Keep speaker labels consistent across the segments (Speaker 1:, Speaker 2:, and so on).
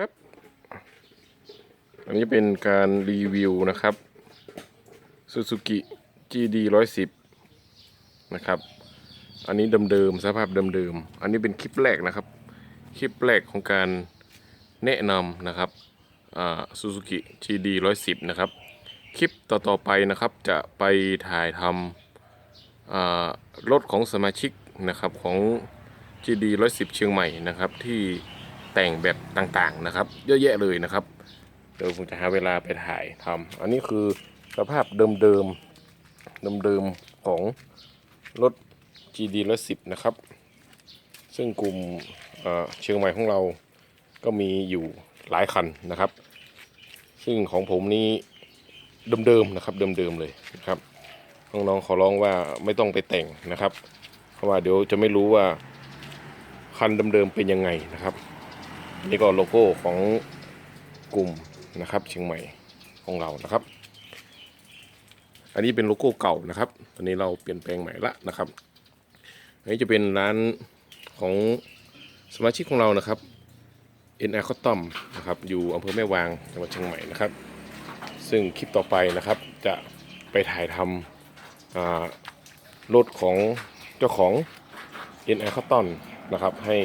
Speaker 1: ครับ อันนี้เป็นการรีวิวนะครับ Suzuki GD 110 นะครับ อันนี้เดิมๆสภาพเดิมๆ อันนี้เป็นคลิปแรกนะครับ คลิปแรกของการแนะนำนะครับ Suzuki GD 110 นะครับ คลิปต่อๆไปนะครับจะไปถ่ายทำรถของสมาชิกนะครับของ GD 110 เชียงใหม่นะครับที่ แต่งแบบต่างๆนะครับ เยอะแยะเลยนะครับ เดี๋ยวผมจะหาเวลาไปถ่ายทำอันนี้คือสภาพเดิมๆเดิมๆของรถ GD 110นะครับ ซึ่งกลุ่มเอ่อเชียงใหม่ของเราก็มีอยู่หลายคันนะครับ ซึ่งของผมนี้เดิมๆนะครับเดิมๆเลยนะครับน้องๆขอร้องว่าไม่ต้องไปแต่งนะครับ เพราะว่าเดี๋ยวจะไม่รู้ว่าคันเดิมๆเป็นยังไงนะครับ นี่ก็โลโก้ของกลุ่มนะครับเชียงใหม่ของเรานะครับ อันนี้เป็นโลโก้เก่านะครับ ตอนนี้เราเปลี่ยนแปลงใหม่ละนะครับ อันนี้จะเป็นร้านของสมาชิกของเรานะครับ n r c o t o m นะครับ อยู่อำเภอแม่วางจังหวัดเชียงใหม่นะครับ ซึ่งคลิปต่อไปนะครับจะไปถ่ายทำรถของเจ้าของ n r c o t o m นะครับให้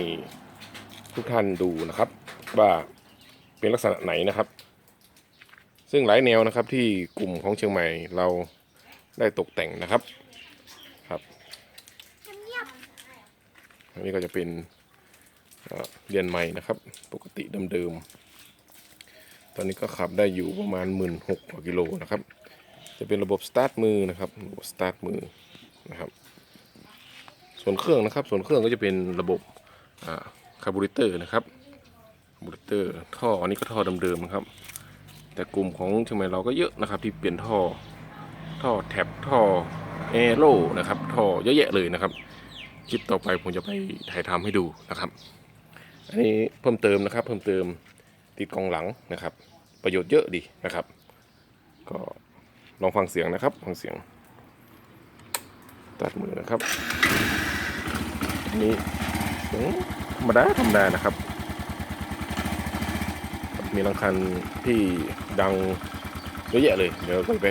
Speaker 1: ทุกท่านดูนะครับ ว่าเป็นลักษณะไหนนะครับ ซึ่งหลายแนวนะครับที่กลุ่มของเชียงใหม่เราได้ตกแต่งนะครับครับอันนี้ก็จะเป็นเรียนใหม่นะครับ ปกติเดิมๆตอนนี้ก็ขับได้อยู่ประมาณหมื่นหกกิโลนะครับ จะเป็นระบบสตาร์ทมือนะครับระบบสตาร์ทมือนะครับ ส่วนเครื่องนะครับ ส่วนเครื่องก็จะเป็นระบบคา ร์บูเรเตอร์นะครับคาร์บูเรเตอร์ท่ออันนี้ก็ท่อเดิมๆนะครับ แต่กลุ่มของเชียงใหม่เราก็เยอะนะครับที่เปลี่ยนท่อท่อแท็บท่อแอโร่นะครับท่อเยอะแยะเลยนะครับ คลิปต่อไปผมจะไปถ่ายทำให้ดูนะครับ อันนี้เพิ่มเติมนะครับ เพิ่มเติมติดกองหลังนะครับ ประโยชน์เยอะดีนะครับ ก็ลองฟังเสียงนะครับฟังเสียง ตัดมือนะครับนนี้เสียง ธรรมดาธรรมดานะครับ มีรังคันที่ดังเยอะแยะเลย เดี๋ยวก็ไป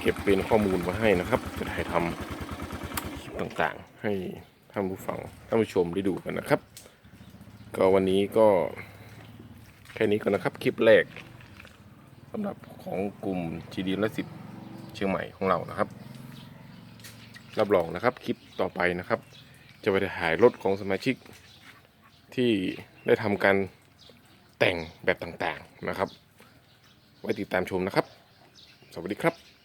Speaker 1: เก็บเป็นข้อมูลมาให้นะครับ จะถ่ายทำคลิปต่างๆ ให้ท่านผู้ฟังท่านผู้ชมได้ดูกันนะครับ ก็วันนี้ก็แค่นี้ก่อนนะครับ คลิปแรกสำหรับของกลุ่ม GD และสิบเชียงใหม่ของเรานะครับ รับรองนะครับคลิปต่อไปนะครับ จะไปถ่ายรถของสมาชิก ที่ได้ทำการแต่งแบบต่างๆนะครับ ไว้ติดตามชมนะครับ สวัสดีครับ